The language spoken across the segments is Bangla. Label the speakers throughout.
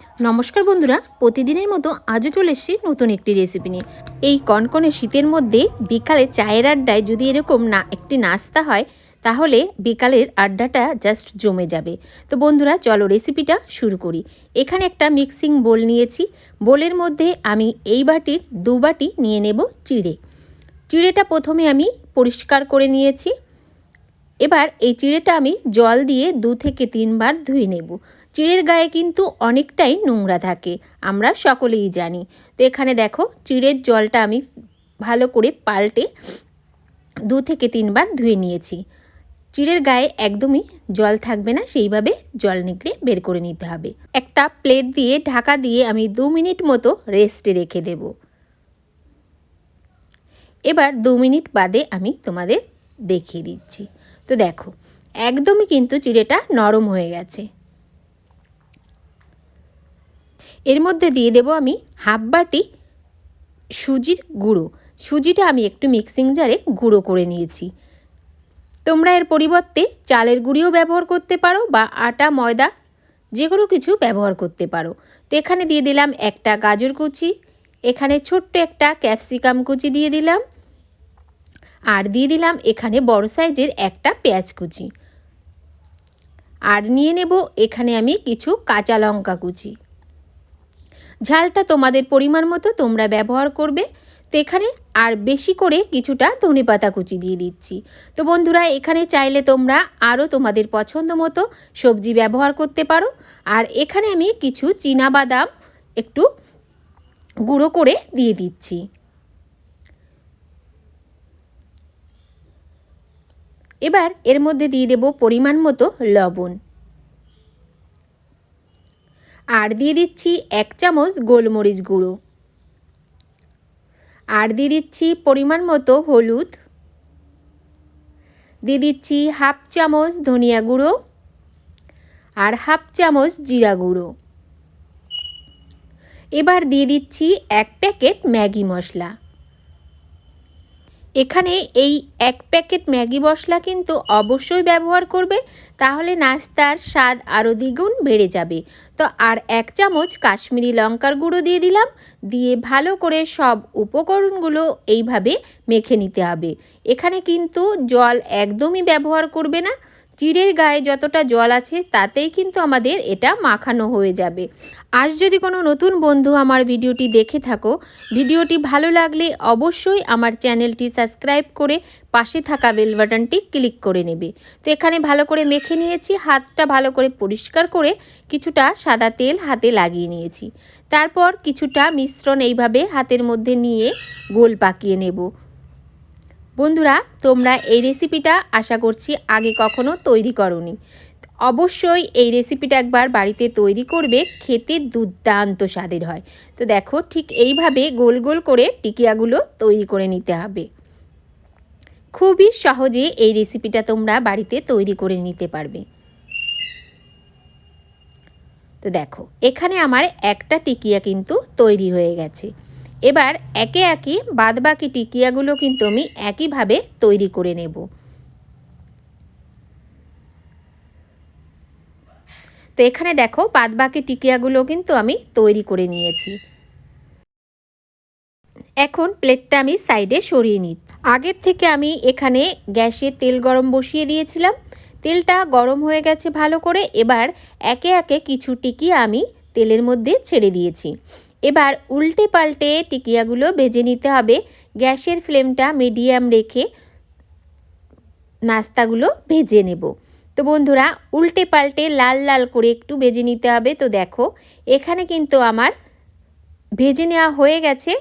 Speaker 1: নমস্কার বন্ধুরা, প্রতিদিনের মতো আজও চলে এসেছি নতুন একটি রেসিপি নিয়ে। এই কনকনে শীতের মধ্যে বিকালে চায়ের আড্ডায় যদি এরকম না, একটি নাস্তা হয়, তাহলে বিকালের আড্ডাটা জাস্ট জমে যাবে। তো বন্ধুরা, চলো রেসিপিটা শুরু করি। এখানে একটা মিক্সিং বোল নিয়েছি। বোলের মধ্যে আমি এই বাটির দু বাটি নিয়ে নেব চিড়ে। চিড়েটা প্রথমে আমি পরিষ্কার করে নিয়েছি। এবার এই চিড়েটা আমি জল দিয়ে দু থেকে তিনবার ধুয়ে নেব। চিড়ের গায়ে কিন্তু অনেকটাই নোংরা থাকে, আমরা সকলেই জানি। তো এখানে দেখো, চিড়ের জলটা আমি ভালো করে পাল্টে দু থেকে তিনবার ধুয়ে নিয়েছি। চিড়ের গায়ে একদমই জল থাকবে না, সেইভাবে জল নিগড়ে বের করে নিতে হবে। একটা প্লেট দিয়ে ঢাকা দিয়ে আমি দু মিনিট মতো রেস্টে রেখে দেব। এবার দু মিনিট বাদে আমি তোমাদের দেখিয়ে দিচ্ছি। তো দেখো, একদমই কিন্তু চিড়েটা নরম হয়ে গেছে। এর মধ্যে দিয়ে দেব আমি হাফ বাটি সুজির গুঁড়ো। সুজিটা আমি একটু মিক্সিং জারে গুঁড়ো করে নিয়েছি। তোমরা এর পরিবর্তে চালের গুঁড়িও ব্যবহার করতে পারো বা আটা, ময়দা যে কোনো কিছু ব্যবহার করতে পারো। তো এখানে দিয়ে দিলাম একটা গাজর কুচি, এখানে ছোট্ট একটা ক্যাপসিকাম কুচি দিয়ে দিলাম, আর দিয়ে দিলাম এখানে বড় সাইজের একটা পেঁয়াজ কুচি। আর নিয়ে নেব এখানে আমি কিছু কাঁচা লঙ্কা কুচি। ঝালটা তোমাদের পরিমাণ মতো তোমরা ব্যবহার করবে। তো এখানে আর বেশি করে কিছুটা ধনে পাতা কুচি দিয়ে দিচ্ছি। তো বন্ধুরা, এখানে চাইলে তোমরা আরও তোমাদের পছন্দ মতো সবজি ব্যবহার করতে পারো। আর এখানে আমি কিছু বাদাম একটু গুঁড়ো করে দিয়ে দিচ্ছি। এবার এর মধ্যে দিয়ে দেব পরিমাণ মতো লবণ। আর দিয়ে দিচ্ছি এক চামচ গোলমরিচ গুঁড়ো। আর দিয়ে দিচ্ছি পরিমাণ মতো হলুদ। দিয়ে দিচ্ছি হাফ চামচ ধনিয়া গুঁড়ো আর হাফ চামচ জিরা গুঁড়ো। এবার দিয়ে দিচ্ছি এক প্যাকেট ম্যাগি মশলা। এখানে এই এক প্যাকেট ম্যাগি মশলা কিন্তু অবশ্যই ব্যবহার করবে, তাহলে নাস্তার স্বাদ আরও দ্বিগুণ বেড়ে যাবে। তো আর এক চামচ কাশ্মীরি লঙ্কার গুঁড়ো দিয়ে দিলাম, দিয়ে ভালো করে সব উপকরণগুলো এইভাবে মেখে নিতে হবে। এখানে কিন্তু জল একদমই ব্যবহার করবে না চিড়ের গায়ে যতটা জল আছে, তাতেই কিন্তু আমাদের এটা মাখানো হয়ে যাবে। আজ যদি কোনো নতুন বন্ধু আমার ভিডিওটি দেখে থাকো, ভিডিওটি ভালো লাগলে অবশ্যই আমার চ্যানেলটি সাবস্ক্রাইব করে পাশে থাকা বেল বাটনটি ক্লিক করে নেবে। তো এখানে ভালো করে মেখে নিয়েছি, হাতটা ভালো করে পরিষ্কার করে কিছুটা সাদা তেল হাতে লাগিয়ে নিয়েছি। তারপর কিছুটা মিশ্রণ এইভাবে হাতের মধ্যে নিয়ে গোল পাকিয়ে নেব। বন্ধুরা, তোমরা এই রেসিপিটা আশা করছি আগে কখনো তৈরি করনি। অবশ্যই এই রেসিপিটা একবার বাড়িতে তৈরি করবে, খেতে দুর্দান্ত স্বাদের হয়। তো দেখো, ঠিক এইভাবে গোল গোল করে টিকিয়াগুলো তৈরি করে নিতে হবে। খুবই সহজে এই রেসিপিটা তোমরা বাড়িতে তৈরি করে নিতে পারবে। তো দেখো, এখানে আমার একটা টিকিয়া কিন্তু তৈরি হয়ে গেছে। এবার একে একে বাদবাকি টিকিয়াগুলো কিন্তু আমি একইভাবে তৈরি করে নেব। তো এখানে দেখো বাদবাকি টিকিয়াগুলো কিন্তু আমি তৈরি করে নিয়েছি। এখন প্লেটটা আমি সাইডে সরিয়ে নিচ্ছি আগের থেকে আমি এখানে গ্যাসে তেল গরম বসিয়ে দিয়েছিলাম। তেলটা গরম হয়ে গেছে ভালো করে। এবার একে একে কিছু টিকিয়া আমি তেলের মধ্যে ছেড়ে দিয়েছি। এবার উল্টে পাল্টে টিকিয়াগুলো ভেজে নিতে হবে। গ্যাসের ফ্লেমটা মিডিয়াম রেখে নাস্তাগুলো ভেজে নেব। তো বন্ধুরা, উল্টে পাল্টে লাল লাল করে একটু ভেজে নিতে হবে। তো দেখো, এখানে কিন্তু আমার ভেজে নেওয়া হয়ে গেছে।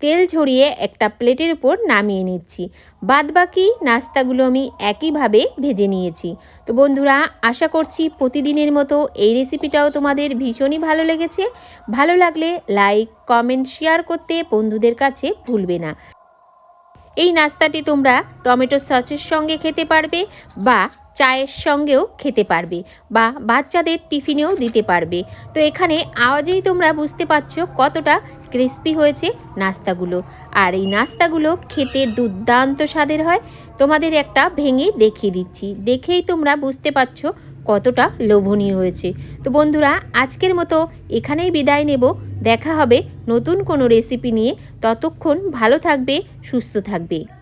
Speaker 1: তেল ঝরিয়ে একটা প্লেটের উপর নামিয়ে নিচ্ছি। বাদবাকি নাস্তাগুলো আমি একইভাবে ভেজে নিয়েছি। তো বন্ধুরা, আশা করছি প্রতিদিনের মতো এই রেসিপিটাও তোমাদের ভীষণই ভালো লেগেছে। ভালো লাগলে লাইক, কমেন্ট, শেয়ার করতে বন্ধুদের কাছে ভুলবে না। এই নাস্তাটি তোমরা টমেটো সসের সঙ্গে খেতে পারবে বা চায়ের সঙ্গেও খেতে পারবে বা বাচ্চাদের টিফিনেও দিতে পারবে। তো এখানে আওয়াজেই তোমরা বুঝতে পারছ কতটা ক্রিস্পি হয়েছে নাস্তাগুলো। আর এই নাস্তাগুলো খেতে দুর্দান্ত স্বাদের হয়। তোমাদের একটা ভেঙে দেখিয়ে দিচ্ছি। দেখেই তোমরা বুঝতে পারছ কতটা লোভনীয় হয়েছে। তো বন্ধুরা, আজকের মতো এখানেই বিদায় নেব। দেখা হবে নতুন কোনো রেসিপি নিয়ে। ততক্ষণ ভালো থাকবে, সুস্থ থাকবে।